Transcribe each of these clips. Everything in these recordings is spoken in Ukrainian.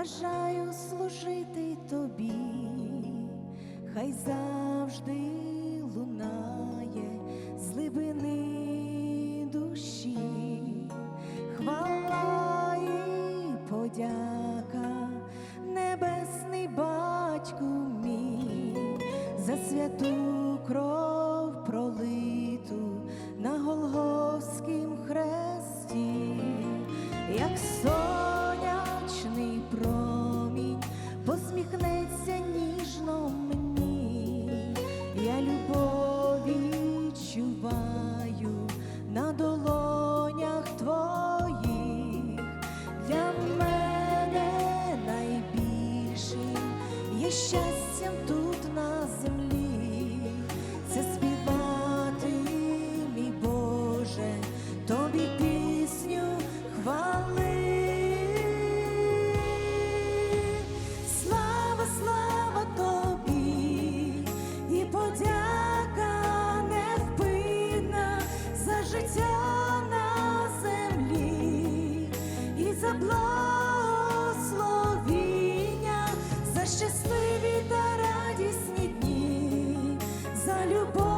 бажаю служити тобі, хай завжди лунає з глибини душі, хвала і подяка, небесний батьку мій, за святу кров пролиту на Голгофськім хресті, як сон. благословіння, за щасливі та радісні дні, за любов.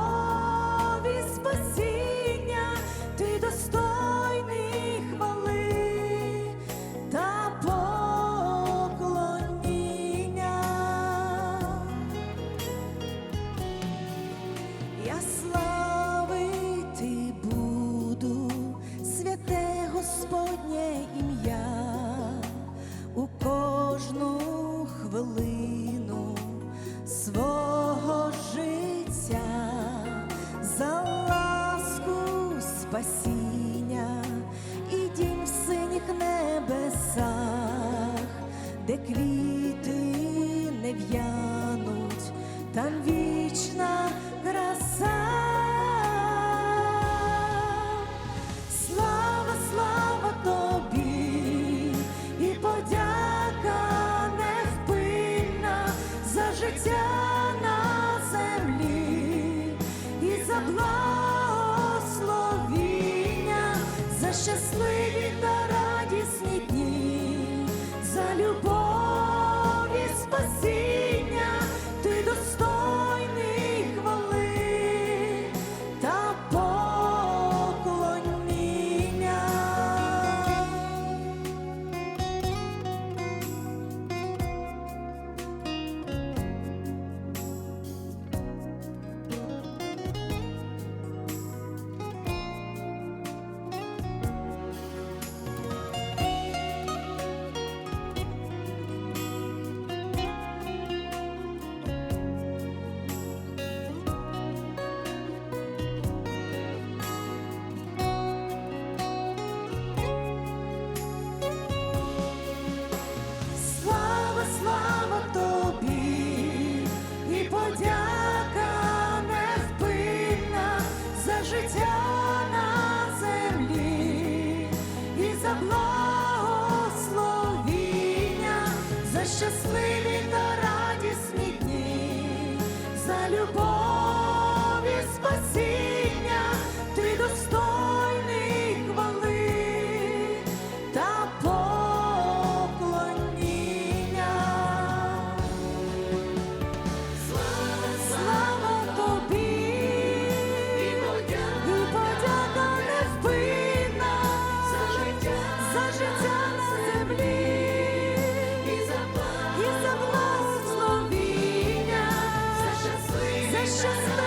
家。благословіння за щасливі. 生的。